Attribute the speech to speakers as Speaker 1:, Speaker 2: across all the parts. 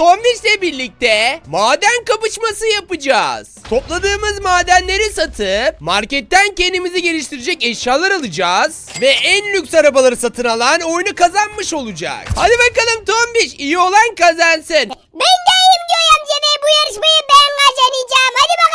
Speaker 1: Tombiş'le birlikte maden kapışması yapacağız. Topladığımız madenleri satıp marketten kendimizi geliştirecek eşyalar alacağız. Ve en lüks arabaları satın alan oyunu kazanmış olacak. Hadi bakalım Tombiş iyi olan kazansın.
Speaker 2: Ben Joy amca ve bu yarışmayı ben kazanacağım. Hadi bakalım.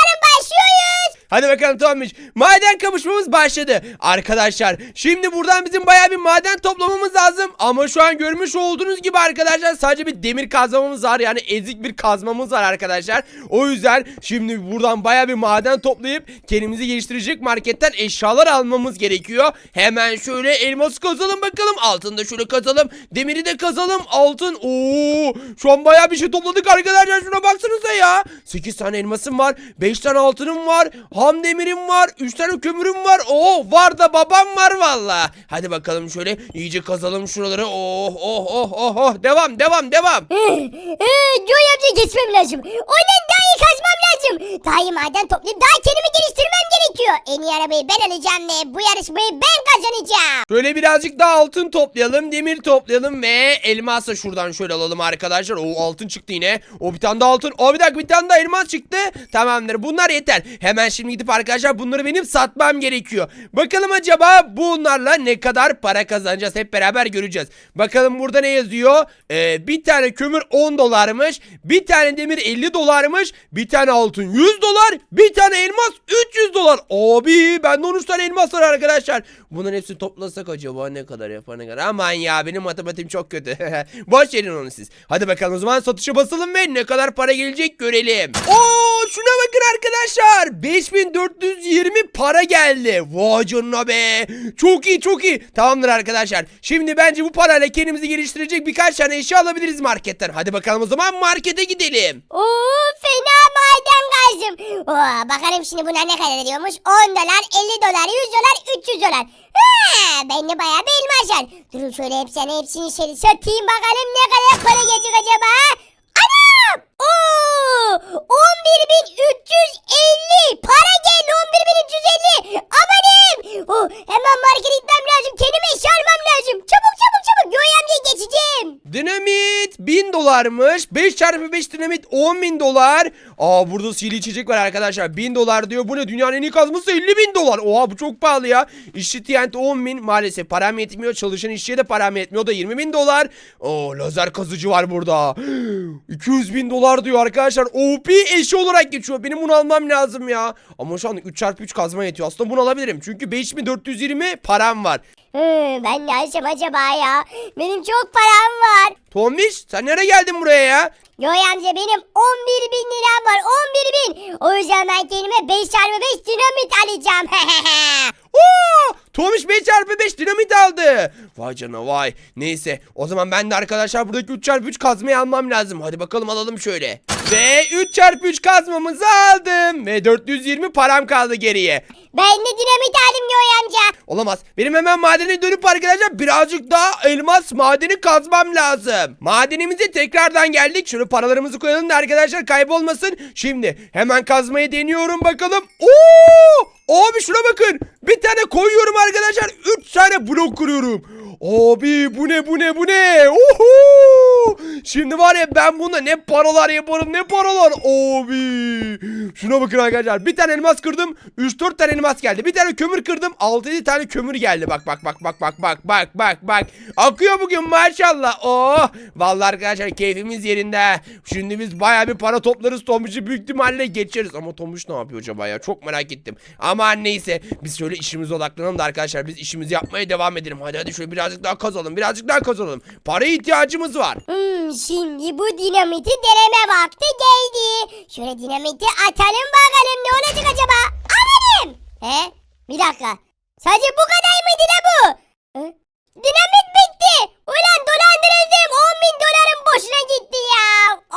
Speaker 1: Hadi bakalım Tombiş. Maden kapışmamız başladı. Arkadaşlar şimdi buradan bizim bayağı bir maden toplamamız lazım. Ama şu an görmüş olduğunuz gibi arkadaşlar sadece bir demir kazmamız var. Yani ezik bir kazmamız var arkadaşlar. O yüzden şimdi buradan bayağı bir maden toplayıp kendimizi geliştirecek marketten eşyalar almamız gerekiyor. Hemen şöyle elmas kazalım bakalım. Altını da şöyle kazalım. Demiri de kazalım. Altın. Oo! Şu an bayağı bir şey topladık arkadaşlar. Şuna baksanıza ya. 8 tane elmasım var. 5 tane altınım var. Ham demirim var. 3 tane kömürüm var. Oo var da babam var valla. Hadi bakalım şöyle iyice kazalım şuraları. Oh oh oh oh oh. Devam devam devam.
Speaker 2: Joy amca geçmem lazım. Ondan daha iyi kazmam lazım. Daha iyi maden toplayıp daha kendimi geliştirmem gerekiyor. En iyi arabayı ben alacağım ve bu yarışmayı ben kazanacağım.
Speaker 1: Şöyle birazcık daha altın toplayalım, demir toplayalım ve elmas da şuradan şöyle alalım arkadaşlar. O altın çıktı yine. O bir tane daha altın. O bir dakika bir tane daha elmas çıktı. Tamamdır. Bunlar yeter. Hemen şimdi gidip arkadaşlar bunları benim satmam gerekiyor. Bakalım acaba bunlarla ne kadar para kazanacağız hep beraber göreceğiz. Bakalım burada ne yazıyor? Ee, bir tane kömür 10 dolarmış. Bir tane demir 50 dolarmış. Bir tane altın 100 dolar. Bir tane elmas 300 dolar. Abi bende 13 tane elmas var arkadaşlar. Bunların hepsini toplasak acaba ne kadar yapar ne kadar? Aman ya benim matematiğim çok kötü. Boş verin onu siz. Hadi bakalım o zaman satışa basalım ve ne kadar para gelecek görelim. Oo şuna bakın arkadaşlar. 5420 para geldi. Vay canına be. Çok iyi çok iyi. Tamamdır arkadaşlar. Şimdi bence bu parayla kendimizi geliştirecek birkaç tane eşya alabiliriz marketten. Hadi bakalım o zaman markete gidelim.
Speaker 2: Oo fena maden kazdım. Oo, bakalım şimdi buna ne kadar ediyormuş? 10 dolar, 50 dolar, 100 dolar, 300 dolar. Ben de bayağı bir elmas var. Durun şöyle hepsini hepsini şöyle satayım bakalım ne kadar para gelecek acaba? Anam! Oo! 11.350 para geldi 11.350 Amanım! Oh, hemen markete gitmem lazım kendime eşya almam lazım. Çabuk çabuk çabuk amcaya geçeceğim.
Speaker 1: Dinamit 1000 dolarmış. 5 çarpı 5 dinamit 10 bin dolar. Aa burada sihirli içecek var arkadaşlar. 1000 dolar diyor. Bu ne? Dünyanın en iyi kazması 50 bin dolar. Oha bu çok pahalı ya. İşçi TNT 10 bin. Maalesef param yetmiyor. Çalışan işçiye de param yetmiyor. O da 20 bin dolar. Oo lazer kazıcı var burada. 200 bin dolar diyor arkadaşlar. OP eşi olarak geçiyor. Benim bunu almam lazım ya. Ama şu an 3 çarpı 3 kazma yetiyor. Aslında bunu alabilirim. Çünkü 5420 param var.
Speaker 2: Hı, ben ne alsam acaba ya? Benim çok param var.
Speaker 1: Tomiş sen nereye geldin buraya ya?
Speaker 2: Yoy amca benim 11 bin liram var 11 bin. O yüzden ben kendime 5 çarpı 5 dinamit alacağım.
Speaker 1: Oo! Tomiş 5 çarpı 5 dinamit aldı. Vay canına vay. Neyse o zaman ben de arkadaşlar buradaki 3 çarpı 3 kazmayı almam lazım. Hadi bakalım alalım şöyle. Ve 3 çarpı 3 kazmamızı aldım. Ve 420 param kaldı geriye.
Speaker 2: ben de dinamit aldım Yoy amca.
Speaker 1: Olamaz. Benim hemen madene dönüp arkadaşlar birazcık daha elmas madeni kazmam lazım. Madenimize tekrardan geldik. Şunu paralarımızı koyalım da arkadaşlar kaybolmasın. Şimdi hemen kazmaya deniyorum bakalım. Oo! Abi şuna bakın. Bir tane koyuyorum arkadaşlar. 3 tane blok kuruyorum. Abi bu ne bu ne bu ne? Oho! Şimdi var ya ben bunda ne paralar yaparım ne paralar. Abi. Şuna bakın arkadaşlar. Bir tane elmas kırdım. 3-4 tane elmas geldi. Bir tane kömür kırdım. 6-7 tane kömür geldi. Bak bak bak bak bak bak bak bak bak. Akıyor bugün maşallah. Oh! Vallahi arkadaşlar keyfimiz yerinde. Şimdi biz baya bir para toplarız. Tomuş'u büyük ihtimalle geçeriz. Ama Tomuş ne yapıyor acaba ya? Çok merak ettim. Ama neyse. Biz şöyle işimize odaklanalım da arkadaşlar. Biz işimizi yapmaya devam edelim. Hadi hadi şöyle birazcık daha kazalım. Birazcık daha kazalım. Paraya ihtiyacımız var.
Speaker 2: Hmm, şimdi bu dinamiti deneme vakti geldi. Şöyle dinamiti atalım bakalım ne olacak acaba? Amanım. He? Bir dakika. Sadece bu kadar mıydı ne bu? He? Dinamit bitti. Ulan dolandırıldım. 10 bin dolarım boşuna gitti ya.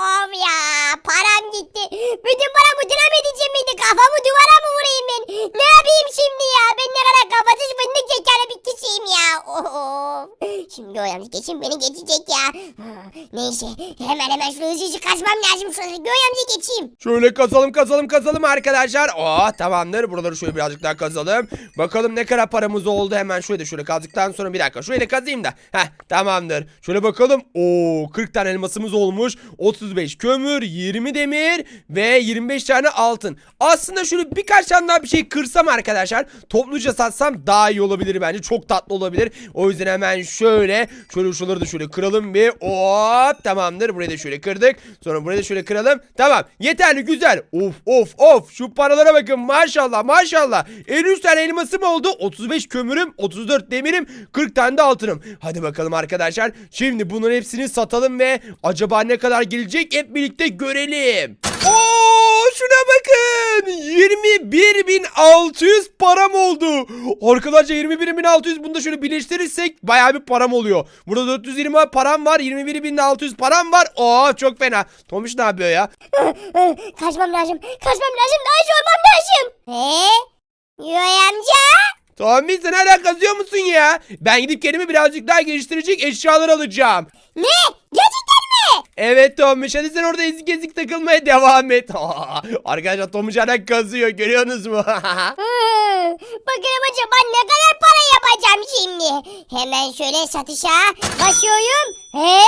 Speaker 2: Of ya param gitti. Bütün para bu dinamit için miydi? Kafamı duvara mı vurayım ben? Ne yapayım şimdi ya? Ben ne kadar kafasız fındık şekerli bir kişiyim ya. Of. Şimdi o yalnız kesin beni geçecek ya. Neyse hemen hemen şuraya hızlıca kaçmam lazım. Şuraya Göğe amca geçeyim.
Speaker 1: Şöyle kazalım kazalım kazalım arkadaşlar. Oh tamamdır. Buraları şöyle birazcık daha kazalım. Bakalım ne kadar paramız oldu. Hemen şöyle şöyle kazdıktan sonra bir dakika. Şöyle kazayım da. Heh tamamdır. Şöyle bakalım. Oo 40 tane elmasımız olmuş. 35 kömür, 20 demir ve 25 tane altın. Aslında şöyle birkaç tane daha bir şey kırsam arkadaşlar. Topluca satsam daha iyi olabilir bence. Çok tatlı olabilir. O yüzden hemen şöyle şöyle şuraları da şöyle kıralım bir. Hop tamamdır. Burayı da şöyle kırdık. Sonra burayı da şöyle kıralım. Tamam. Yeterli güzel. Of of of. Şu paralara bakın. Maşallah maşallah. 53 tane elmasım oldu. 35 kömürüm, 34 demirim, 40 tane de altınım. Hadi bakalım arkadaşlar. Şimdi bunların hepsini satalım ve acaba ne kadar gelecek hep birlikte görelim. Oo şuna bakın. 21.600 param oldu. Arkadaşlar 21.600 bunu da şöyle birleştirirsek bayağı bir param oluyor. Burada 420 param var. 21.600 param var. Oo çok fena. Tomiş ne yapıyor ya?
Speaker 2: kaçmam lazım. Kaçmam lazım. Daha iyi olmam lazım. He? Göğe amca.
Speaker 1: Tomiş sen hala kazıyor musun ya? Ben gidip kendimi birazcık daha geliştirecek eşyalar alacağım.
Speaker 2: Ne? Gerçekten?
Speaker 1: Evet Tomiş hadi sen orada ezik ezik takılmaya devam et. Arkadaşlar Tomiş hala kazıyor görüyorsunuz mu?
Speaker 2: Hı, Bakalım acaba ne kadar para yapacağım şimdi. Hemen şöyle satışa başlıyorum. He?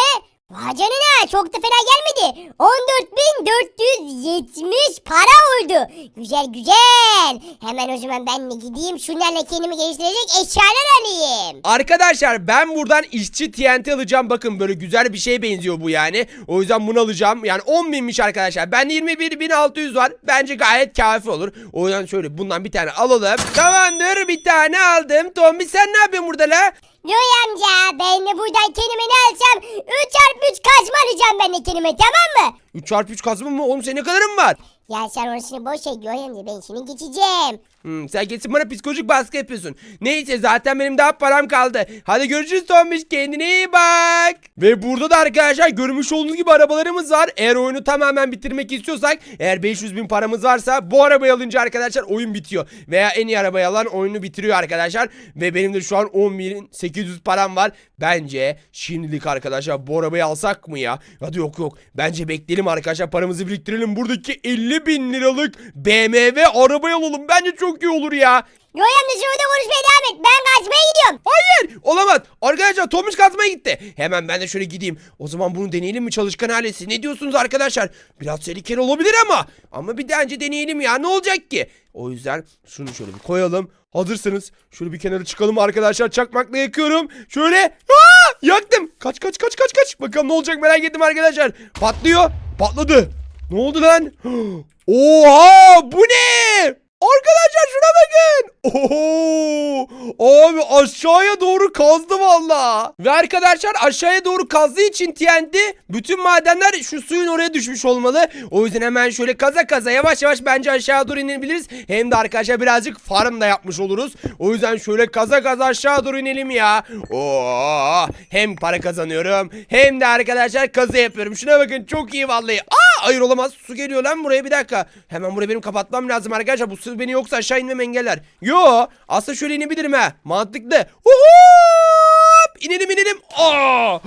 Speaker 2: Vay canına çok da fena gelmedi. 14.470 para oldu. Güzel güzel. Hemen o zaman ben de gideyim şunlarla kendimi geliştirecek eşyalar alayım.
Speaker 1: Arkadaşlar ben buradan işçi TNT alacağım. Bakın böyle güzel bir şeye benziyor bu yani. O yüzden bunu alacağım. Yani 10 binmiş arkadaşlar. Bende 21.600 var. Bence gayet kafi olur. O yüzden şöyle bundan bir tane alalım. Tamamdır bir tane aldım. Tombi sen ne yapıyorsun burada la?
Speaker 2: Yoy amca ben de buradan kendime ne alsam 3 çarpı 3 kazma alacağım ben de tamam mı?
Speaker 1: 3 çarpı 3 kazma mı? Oğlum senin ne kadarın var?
Speaker 2: Ya sen orasını boş ver Yoy amca ben şimdi geçeceğim.
Speaker 1: Hmm, sen kesin bana psikolojik baskı yapıyorsun. Neyse zaten benim daha param kaldı. Hadi görüşürüz Tombiş kendine iyi bak. Ve burada da arkadaşlar görmüş olduğunuz gibi arabalarımız var. Eğer oyunu tamamen bitirmek istiyorsak eğer 500 bin paramız varsa bu arabayı alınca arkadaşlar oyun bitiyor. Veya en iyi arabayı alan oyunu bitiriyor arkadaşlar. Ve benim de şu an 10.800 param var. Bence şimdilik arkadaşlar bu arabayı alsak mı ya? Hadi yok yok. Bence bekleyelim arkadaşlar paramızı biriktirelim. Buradaki 50 bin liralık BMW arabayı alalım. Bence çok iyi olur ya.
Speaker 2: Yoy amca sen orada konuşmaya devam et ben kaçmaya gidiyorum.
Speaker 1: Hayır olamaz. Arkadaşlar Tomuş kazmaya gitti. Hemen ben de şöyle gideyim. O zaman bunu deneyelim mi çalışkan ailesi? Ne diyorsunuz arkadaşlar? Biraz tehlikeli olabilir ama. Ama bir de önce deneyelim ya ne olacak ki? O yüzden şunu şöyle bir koyalım. Hazırsınız. Şöyle bir kenara çıkalım arkadaşlar. Çakmakla yakıyorum. Şöyle. Aa, yaktım. Kaç kaç kaç kaç kaç. Bakalım ne olacak merak ettim arkadaşlar. Patlıyor. Patladı. Ne oldu lan? Oha bu ne? Arkadaşlar şuna bakın. Oho! Abi aşağıya doğru kazdı valla. Ve arkadaşlar aşağıya doğru kazdığı için TNT bütün madenler şu suyun oraya düşmüş olmalı. O yüzden hemen şöyle kaza kaza yavaş yavaş bence aşağı doğru inebiliriz. Hem de arkadaşlar birazcık farm da yapmış oluruz. O yüzden şöyle kaza kaza aşağı doğru inelim ya. Oo! Hem para kazanıyorum hem de arkadaşlar kazı yapıyorum. Şuna bakın çok iyi vallahi. Aa hayır olamaz. Su geliyor lan buraya bir dakika. Hemen burayı benim kapatmam lazım arkadaşlar. Bu su beni yoksa aşağı inmem engeller. Yo aslında şöyle inebilirim ha. Mantıklı. Hop! İnelim inelim. Aa!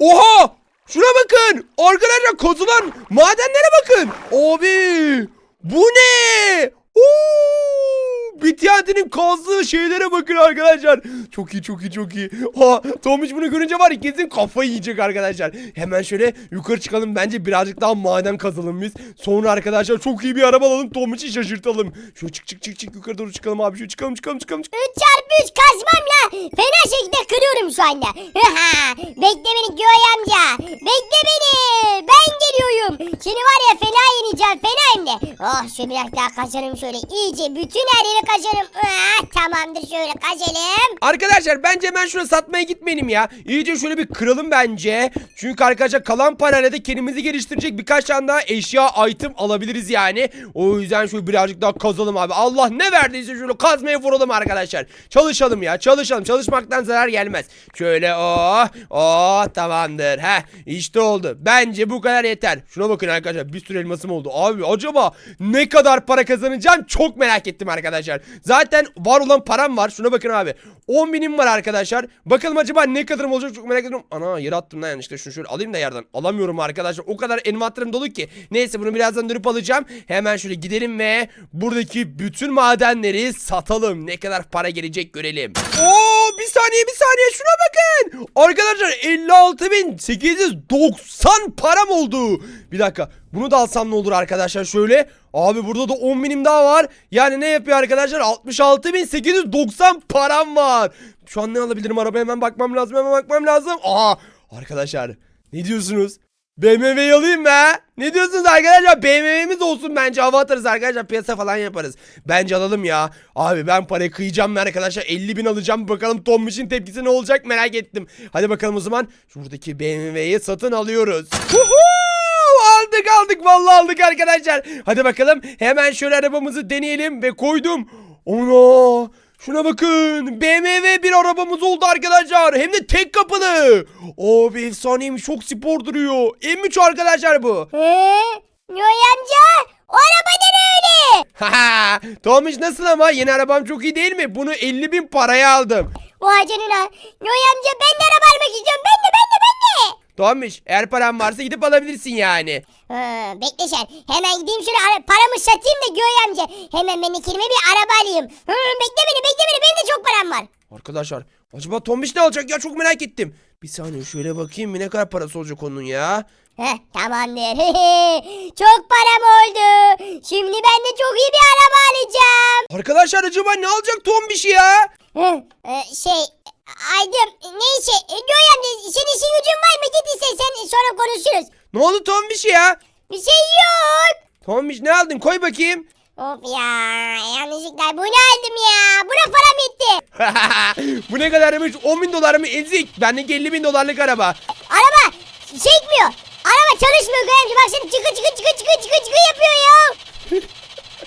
Speaker 1: Oha! Şuna bakın. Arkadaşlar kazılan madenlere bakın. Abi! Bu ne? Oo! Bitiyatinin kazdığı şeylere bakın arkadaşlar. Çok iyi çok iyi çok iyi. Ha, Tomuç bunu görünce var ya kesin kafayı yiyecek arkadaşlar. Hemen şöyle yukarı çıkalım. Bence birazcık daha maden kazalım biz. Sonra arkadaşlar çok iyi bir araba alalım. Tomuç'u şaşırtalım. Şöyle çık çık çık çık yukarı doğru çıkalım abi. Şöyle çıkalım çıkalım çıkalım. çıkalım.
Speaker 2: 3 çarpı 3 kazmamla fena şekilde kırıyorum şu anda. Bekle beni Göğe amca. Bekle beni. Ben geliyorum. Seni var ya fena yeneceğim fena hem de. Oh şöyle biraz daha kaçarım şöyle iyice bütün her yeri kaçarım. Ah, tamamdır şöyle kaçalım.
Speaker 1: Arkadaşlar bence hemen şuna satmaya gitmeyelim ya. İyice şöyle bir kıralım bence. Çünkü arkadaşlar kalan parayla da kendimizi geliştirecek birkaç tane daha eşya item alabiliriz yani. O yüzden şöyle birazcık daha kazalım abi. Allah ne verdiyse şöyle kazmaya vuralım arkadaşlar. Çalışalım ya çalışalım. Çalışmaktan zarar gelmez. Şöyle oh oh tamamdır. Heh işte oldu. Bence bu kadar yeter. Şuna bakın arkadaşlar bir sürü elmasım oldu. Abi acaba ne kadar para kazanacağım çok merak ettim arkadaşlar. Zaten var olan param var. Şuna bakın abi. 10 binim var arkadaşlar. Bakalım acaba ne kadarım olacak çok merak ediyorum. Ana yere attım lan yanlışlıkla şunu şöyle alayım da yerden. Alamıyorum arkadaşlar. O kadar envanterim dolu ki. Neyse bunu birazdan dönüp alacağım. Hemen şöyle gidelim ve buradaki bütün madenleri satalım. Ne kadar para gelecek görelim. Oo bir saniye bir saniye şuna bakın. Arkadaşlar 56.890 param oldu. Bir dakika bunu da alsam ne olur arkadaşlar şöyle. Abi burada da 10 binim daha var. Yani ne yapıyor arkadaşlar? 66.890 param var. Şu an ne alabilirim arabaya hemen bakmam lazım hemen bakmam lazım. Aha arkadaşlar ne diyorsunuz? BMW'yi alayım mı? Ne diyorsunuz arkadaşlar? BMW'miz olsun bence hava atarız arkadaşlar piyasa falan yaparız. Bence alalım ya. Abi ben parayı kıyacağım ben arkadaşlar 50 bin alacağım. Bakalım Tombiş'in tepkisi ne olacak merak ettim. Hadi bakalım o zaman şuradaki BMW'yi satın alıyoruz. Huhu! Aldık aldık vallahi aldık arkadaşlar. Hadi bakalım hemen şöyle arabamızı deneyelim ve koydum. Ono! Şuna bakın. BMW bir arabamız oldu arkadaşlar. Hem de tek kapılı. O bir efsaneymiş. Çok spor duruyor. M3 arkadaşlar bu.
Speaker 2: He? Noy amca o araba ne öyle?
Speaker 1: Haha. Tomiş nasıl ama? Yeni arabam çok iyi değil mi? Bunu 50 bin paraya aldım.
Speaker 2: Vay canına. Noy amca ben de araba almak istiyorum. Ben de ben de ben de.
Speaker 1: Tomiş eğer paran varsa gidip alabilirsin yani.
Speaker 2: Ha, bekle sen. Hemen gideyim şöyle ara- paramı satayım da Göğe amca. Hemen ben kendime bir araba alayım. Hı, bekle beni bekle beni. Benim de çok param var.
Speaker 1: Arkadaşlar acaba Tomiş ne alacak ya çok merak ettim. Bir saniye şöyle bakayım ne kadar parası olacak onun ya.
Speaker 2: Heh tamamdır. çok param oldu. Şimdi ben de çok iyi bir araba alacağım.
Speaker 1: Arkadaşlar acaba ne alacak Tombiş ya?
Speaker 2: Heh, e, şey Aydın neyse e, Göğe amca senin işin gücün var mı? Git istersen sonra konuşuruz.
Speaker 1: Ne oldu Tombiş ya?
Speaker 2: Bir şey yok.
Speaker 1: Tombiş ne aldın koy bakayım.
Speaker 2: Of ya yanlışlıkla bunu aldım ya. Buna param yetti.
Speaker 1: Bu ne kadarmış? 10 bin dolar mı? Ezik. Bendeki 50 bin dolarlık araba.
Speaker 2: Araba çekmiyor. Araba çalışmıyor Göğe amca. Bak şimdi çıkı çıkı çıkı çıkı çıkı çıkı yapıyor ya.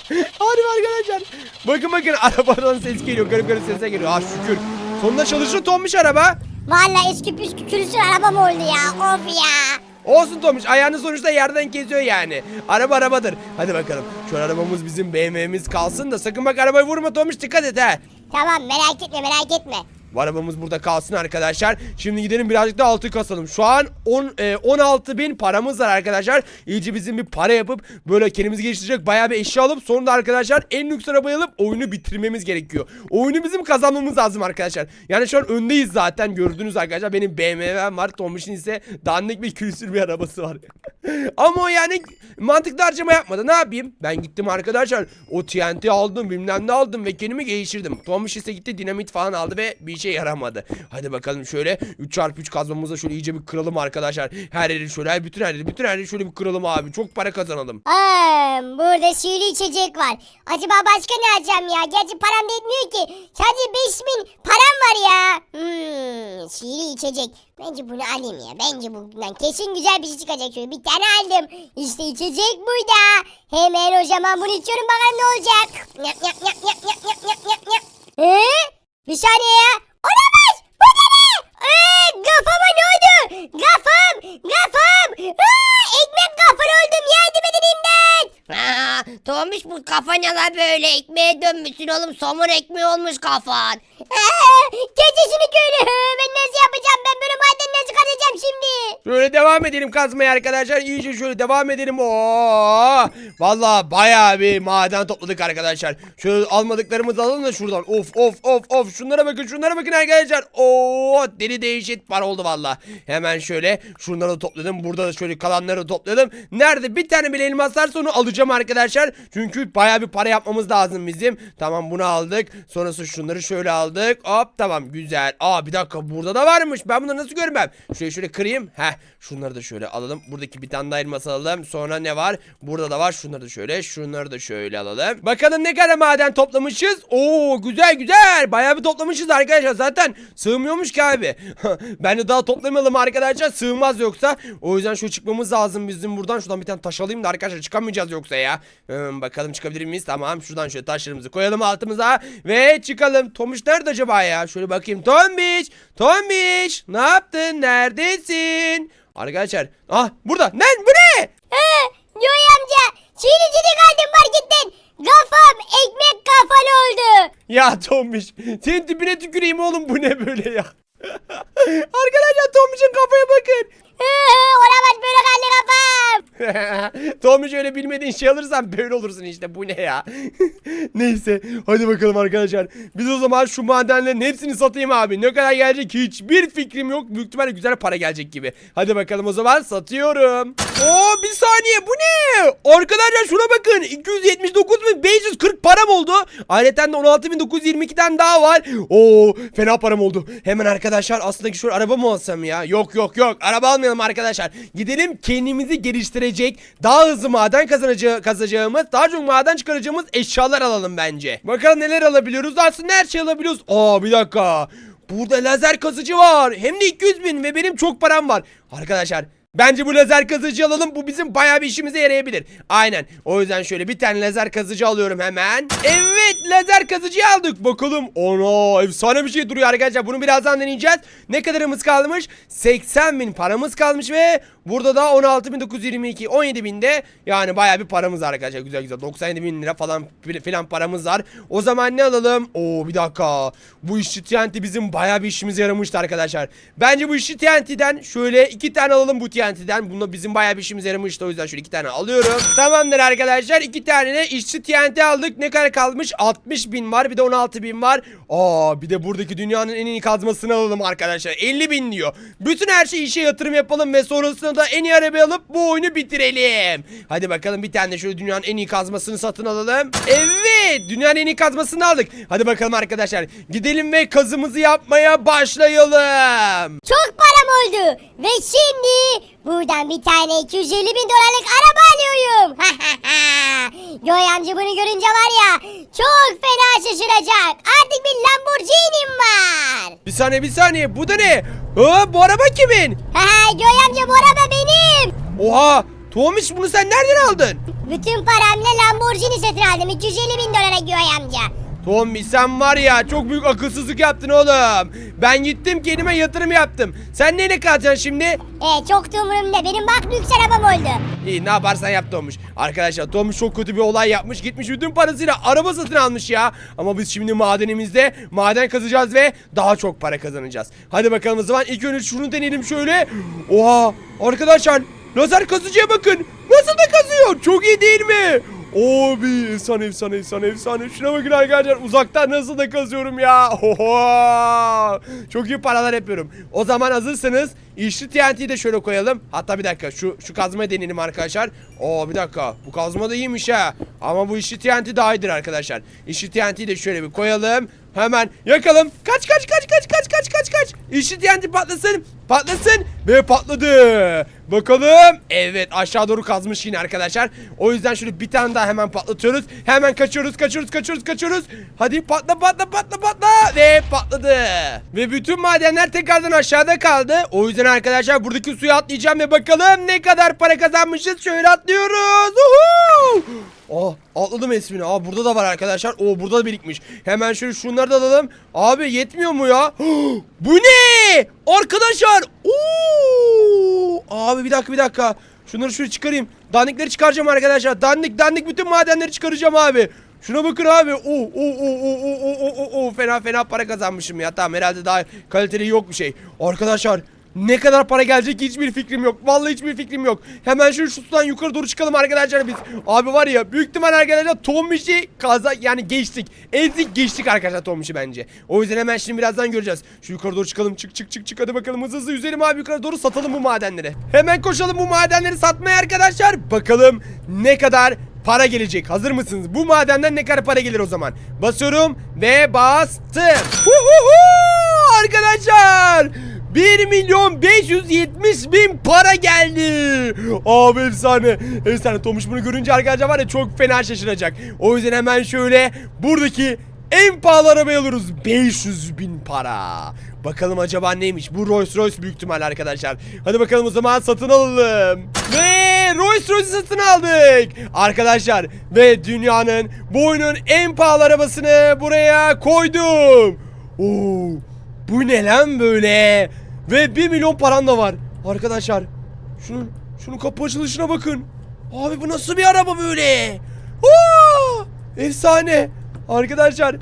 Speaker 1: Hadi arkadaşlar. Bakın bakın arabadan ses geliyor. Garip garip sesler geliyor. Ha şükür. Sonunda çalışır Tombiş araba.
Speaker 2: Vallahi eski püskü külüsün arabam oldu ya. Of ya.
Speaker 1: Olsun Tomuş ayağını sonuçta yerden kesiyor yani. Araba arabadır. Hadi bakalım. Şu arabamız bizim BMW'miz kalsın da sakın bak arabayı vurma Tomuş dikkat et ha.
Speaker 2: Tamam merak etme merak etme.
Speaker 1: Arabamız burada kalsın arkadaşlar. Şimdi gidelim birazcık da altı kasalım. Şu an 10 e, 16 bin paramız var arkadaşlar. İyice bizim bir para yapıp böyle kendimizi geliştirecek bayağı bir eşya alıp sonra da arkadaşlar en lüks arabayı alıp oyunu bitirmemiz gerekiyor. Oyunu bizim kazanmamız lazım arkadaşlar. Yani şu an öndeyiz zaten gördünüz arkadaşlar. Benim BMW'm var. Tomiş'in ise dandik bir külsür bir arabası var. Ama o yani mantıklı harcama yapmadı. Ne yapayım? Ben gittim arkadaşlar. O TNT aldım bilmem ne aldım ve kendimi geliştirdim. Tomiş ise gitti dinamit falan aldı ve bir işe yaramadı. Hadi bakalım şöyle 3x3 kazmamızla şöyle iyice bir kıralım arkadaşlar. Her yeri şöyle bütün her yeri bütün her yeri şöyle bir kıralım abi. Çok para kazanalım.
Speaker 2: Aa, burada şöyle içecek var. Acaba başka ne alacağım ya? Gerçi param yetmiyor ki. Sadece 5000 param var ya. Hmm, şiiri içecek. Bence bunu alayım ya. Bence bundan kesin güzel bir şey çıkacak. Şöyle bir tane aldım. İşte içecek burada. Hemen o zaman bunu içiyorum bakalım ne olacak. Yap yap yap yap yap yap yap yap. Ee? Bir saniye ya. Olamaz. Bu da ne? Ee, kafama ne oldu? Kafam. Kafam. Aa, ekmek kafan oldum. Yardım edin imdat.
Speaker 3: Ha, Tomiş bu kafa ne la böyle ekmeğe dönmüşsün oğlum somur ekmeği olmuş kafan.
Speaker 2: Aa, Keçesini köylü. Ben nasıl yapacağım? Ben böyle
Speaker 1: Şöyle devam edelim kazmaya arkadaşlar. İyice şöyle devam edelim. Oo! Vallahi bayağı bir maden topladık arkadaşlar. Şöyle almadıklarımızı alalım da şuradan. Of of of of. Şunlara bakın şunlara bakın arkadaşlar. Oo! Deli değişik para oldu vallahi. Hemen şöyle şunları da topladım. Burada da şöyle kalanları da topladım. Nerede bir tane bile elmas varsa onu alacağım arkadaşlar. Çünkü bayağı bir para yapmamız lazım bizim. Tamam bunu aldık. Sonrası şunları şöyle aldık. Hop tamam güzel. Aa bir dakika burada da varmış. Ben bunları nasıl görmem? Şurayı şöyle kırayım. Heh şunları da şöyle alalım. Buradaki bir tane daha elmas alalım. Sonra ne var? Burada da var. Şunları da şöyle. Şunları da şöyle alalım. Bakalım ne kadar maden toplamışız. Oo güzel güzel. Bayağı bir toplamışız arkadaşlar. Zaten sığmıyormuş ki abi. ben de daha toplamayalım arkadaşlar. Sığmaz yoksa. O yüzden şu çıkmamız lazım bizim buradan. Şuradan bir tane taş alayım da arkadaşlar çıkamayacağız yoksa ya. Hmm, bakalım çıkabilir miyiz? Tamam. Şuradan şöyle taşlarımızı koyalım altımıza. Ve çıkalım. Tomuş nerede acaba ya? Şöyle bakayım. Tombiş. Tombiş. Ne yaptın? Neredesin? gelin. Arkadaşlar. Ah burada. Lan bu ne?
Speaker 2: Ee, Joy amca. Çiğnicini kaldım marketten. Kafam ekmek kafalı oldu.
Speaker 1: Ya Tombiş. Senin dibine tüküreyim oğlum bu ne böyle ya. Arkadaşlar Tombiş'in kafaya bakın.
Speaker 2: Olamaz böyle kaldı kafam.
Speaker 1: Tombiş öyle bilmediğin şey alırsan böyle olursun işte bu ne ya. Neyse hadi bakalım arkadaşlar. Biz o zaman şu madenlerin hepsini satayım abi. Ne kadar gelecek hiçbir fikrim yok. Büyük ihtimalle güzel para gelecek gibi. Hadi bakalım o zaman satıyorum. Oo bir saniye bu ne? Arkadaşlar şuna bakın. 279.540 param oldu. Ayrıca de 16.922'den daha var. Oo fena param oldu. Hemen arkadaşlar aslında şöyle araba mı alsam ya? Yok yok yok. Araba almayalım arkadaşlar. Gidelim kendimizi geliştirecek, daha hızlı maden kazanacağı, kazacağımız, daha çok maden çıkaracağımız eşyalar alalım bence. Bakalım neler alabiliyoruz. Aslında her şey alabiliyoruz. Aa bir dakika. Burada lazer kazıcı var. Hem de 200 bin ve benim çok param var. Arkadaşlar Bence bu lazer kazıcı alalım. Bu bizim bayağı bir işimize yarayabilir. Aynen. O yüzden şöyle bir tane lazer kazıcı alıyorum hemen. Evet lazer kazıcıyı aldık. Bakalım. Ona efsane bir şey duruyor arkadaşlar. Bunu birazdan deneyeceğiz. Ne kadarımız kalmış? 80 bin paramız kalmış ve burada da 16.922 17 binde yani bayağı bir paramız var arkadaşlar. Güzel güzel. 97 bin lira falan filan paramız var. O zaman ne alalım? Oo bir dakika. Bu işçi TNT bizim bayağı bir işimize yaramıştı arkadaşlar. Bence bu işçi TNT'den şöyle iki tane alalım bu TNT'den. Bunda bizim bayağı bir işimize yaramıştı. O yüzden şöyle iki tane alıyorum. Tamamdır arkadaşlar. iki tane de işçi TNT aldık. Ne kadar kalmış? 60 bin var. Bir de 16 bin var. Aa bir de buradaki dünyanın en iyi kazmasını alalım arkadaşlar. 50 bin diyor. Bütün her şeyi işe yatırım yapalım ve sonrasında da en iyi arabayı alıp bu oyunu bitirelim. Hadi bakalım bir tane de şöyle dünyanın en iyi kazmasını satın alalım. Evet dünyanın en iyi kazmasını aldık. Hadi bakalım arkadaşlar. Gidelim ve kazımızı yapmaya başlayalım.
Speaker 2: Çok param oldu. Ve şimdi buradan bir tane 250 bin dolarlık araba alıyorum. Joy amca bunu görünce var ya çok fena şaşıracak. Artık bir Lamborghini'm var.
Speaker 1: Bir saniye bir saniye bu da ne? Aa, bu araba kimin?
Speaker 2: Joy amca bu araba benim.
Speaker 1: Oha Tomiş bunu sen nereden aldın?
Speaker 2: Bütün paramla Lamborghini satın aldım. 250 bin dolara Joy amca.
Speaker 1: Tommy sen var ya çok büyük akılsızlık yaptın oğlum. Ben gittim kendime yatırım yaptım. Sen neyle kalacaksın şimdi?
Speaker 2: E çok da umurumda. Benim bak lüks arabam oldu.
Speaker 1: İyi ne yaparsan yap Tomuş. Arkadaşlar Tomuş çok kötü bir olay yapmış. Gitmiş bütün parasıyla araba satın almış ya. Ama biz şimdi madenimizde maden kazacağız ve daha çok para kazanacağız. Hadi bakalım o zaman ilk önce şunu deneyelim şöyle. Oha arkadaşlar lazer kazıcıya bakın. Nasıl da kazıyor. Çok iyi değil mi? Abi efsane efsane efsane efsane. Şuna bakın arkadaşlar uzaktan nasıl da kazıyorum ya. Oho. Çok iyi paralar yapıyorum. O zaman hazırsanız işli TNT'yi de şöyle koyalım. Hatta bir dakika şu şu kazmayı deneyelim arkadaşlar. Oo bir dakika bu kazma da iyiymiş ha. Ama bu işli TNT daha iyidir arkadaşlar. İşli TNT'yi de şöyle bir koyalım. Hemen yakalım. Kaç kaç kaç kaç kaç kaç kaç kaç. İşli TNT patlasın. Patlasın ve patladı. Bakalım. Evet aşağı doğru kazmış yine arkadaşlar. O yüzden şöyle bir tane daha hemen patlatıyoruz. Hemen kaçıyoruz kaçıyoruz kaçıyoruz kaçıyoruz. Hadi patla patla patla patla ve patladı. Ve bütün madenler tekrardan aşağıda kaldı. O yüzden arkadaşlar buradaki suya atlayacağım ve bakalım ne kadar para kazanmışız. Şöyle atlıyoruz. Uhu! Oh atladım ismini. Aa burada da var arkadaşlar. Oo burada da birikmiş. Hemen şöyle şunları da alalım. Abi yetmiyor mu ya? Bu ne? Arkadaşlar. Oo! Abi bir dakika bir dakika. Şunları şöyle çıkarayım. Dandikleri çıkaracağım arkadaşlar. Dandik dandik bütün madenleri çıkaracağım abi. Şuna bakın abi. Oo oo oo oo oo oo fena fena para kazanmışım ya. Tamam herhalde daha kaliteli yok bir şey. Arkadaşlar ne kadar para gelecek hiçbir fikrim yok. Vallahi hiçbir fikrim yok. Hemen şu şuttan yukarı doğru çıkalım arkadaşlar biz. Abi var ya büyük ihtimal arkadaşlar Tomiş'i kaza yani geçtik. Ezdik geçtik arkadaşlar Tomiş'i bence. O yüzden hemen şimdi birazdan göreceğiz. Şu yukarı doğru çıkalım. Çık çık çık çık hadi bakalım hızlı hızlı yüzelim abi yukarı doğru satalım bu madenleri. Hemen koşalım bu madenleri satmaya arkadaşlar. Bakalım ne kadar para gelecek. Hazır mısınız? Bu madenden ne kadar para gelir o zaman? Basıyorum ve bastım. Huhuhu! Arkadaşlar 1 milyon 570 bin para geldi. Abi efsane. Efsane Tomuş bunu görünce arkadaşlar var ya çok fena şaşıracak. O yüzden hemen şöyle buradaki en pahalı arabayı alıyoruz. 500 bin para. Bakalım acaba neymiş? Bu Rolls Royce büyük ihtimal arkadaşlar. Hadi bakalım o zaman satın alalım. Ve Rolls Royce'u satın aldık. Arkadaşlar ve dünyanın bu en pahalı arabasını buraya koydum. Oo, bu ne lan böyle? Ve 1 milyon param da var. Arkadaşlar şunun şunun kapı açılışına bakın. Abi bu nasıl bir araba böyle? Oo, efsane. Arkadaşlar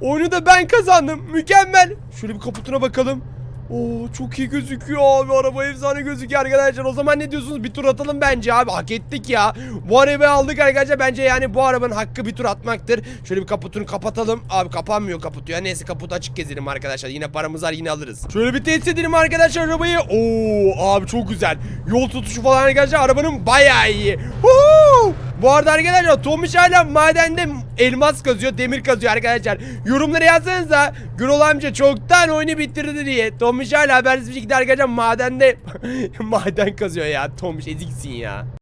Speaker 1: Oyunu da ben kazandım. Mükemmel. Şöyle bir kaputuna bakalım. Oo çok iyi gözüküyor abi. Araba efsane gözüküyor arkadaşlar. O zaman ne diyorsunuz? Bir tur atalım bence abi. Hak ettik ya. Bu arabayı aldık arkadaşlar. Bence yani bu arabanın hakkı bir tur atmaktır. Şöyle bir kaputunu kapatalım. Abi kapanmıyor kaputu ya. Neyse kaput açık gezelim arkadaşlar. Yine paramız var yine alırız. Şöyle bir test edelim arkadaşlar arabayı. Oo abi çok güzel. Yol tutuşu falan arkadaşlar arabanın bayağı iyi. Woo! Bu arada arkadaşlar Tomiş hala madende elmas kazıyor, demir kazıyor arkadaşlar. Yorumlara yazsanıza Gürol amca çoktan oyunu bitirdi diye. Tomiş hala habersiz bir şekilde arkadaşlar madende maden kazıyor ya. Tomiş eziksin ya.